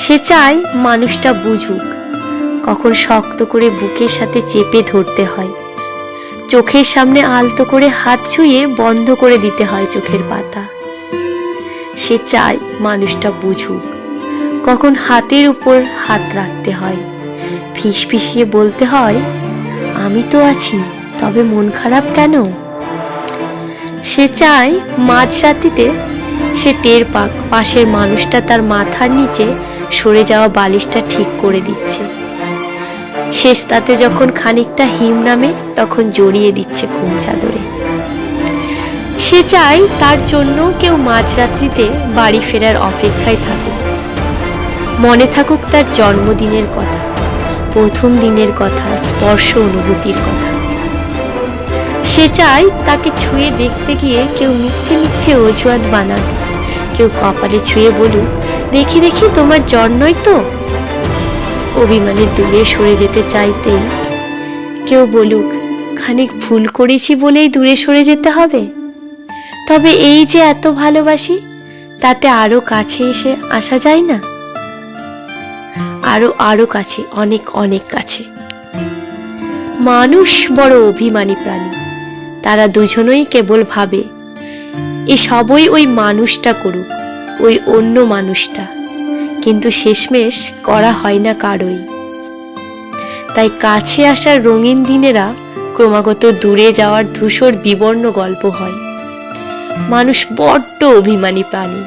সে চায় মানুষটা বুঝুক। কখন শক্ত করে বুকের সাথে চেপে ধরতে হয়। চোখের সামনে আলতো করে হাত ছুঁয়ে বন্ধ করে দিতে হয় চোখের পাতা। সে চায় মানুষটা বুঝুক। কখন হাতের উপর হাত রাখতে হয়। ফিস ফিসিয়ে বলতে হয়, আমি তো আছি, তবে মন খারাপ কেন? সে চায় মাঝরাতিতে সে টের পাক, পাশের মানুষটা তার মাথার নিচে সরে যাওয়া বালিশটা ঠিক করে দিচ্ছে। শেষ তাতে যখন খানিকটা হিম নামে, তখন জড়িয়ে দিচ্ছে ঘুম চাদরে। সে চায় তার জন্য কেউ মাঝরাত্রিতে বাড়ি ফেরার অপেক্ষায় থাকুক। মনে থাকুক তার জন্মদিনের কথা, প্রথম দিনের কথা, স্পর্শ অনুভূতির কথা। সে চায় তাকে ছুঁয়ে দেখতে গিয়ে কেউ মিথ্যে মিথ্যে অজুহাত বানান কেউ কপালে ছুঁয়ে বলুক, দেখি দেখি তোমার জ্বর নয় তো? অভিমানে দূরে সরে যেতে চাইতেই কেউ বলুক, খানিক ভুল করেছি বলেই দূরে সরে যেতে হবে? তবে এই যে এত ভালোবাসি, তাতে আরও কাছে এসে আসা যায় না? আরও আরও কাছে, অনেক অনেক কাছে। মানুষ বড় অভিমানী প্রাণী। তারা দুজনেই কেবল ভাবে এ সবই ওই মানুষটা করুক, ওই অন্য মানুষটা। কিন্তু শেষমেশ করা হয় না কারোই। তাই কাছে আসার রঙিন দিনেরা ক্রমাগত দূরে যাওয়ার ধূসর বিবর্ণ গল্প হয়। মানুষ বড্ড অভিমানী প্রাণী।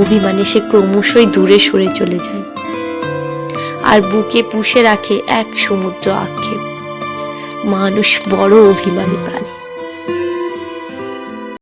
অভিমানে সে ক্রমশই দূরে সরে চলে যায়। আর বুকে পুষে রাখে এক সমুদ্র আক্ষেপ। মানুষ বড় অভিমানী প্রাণী।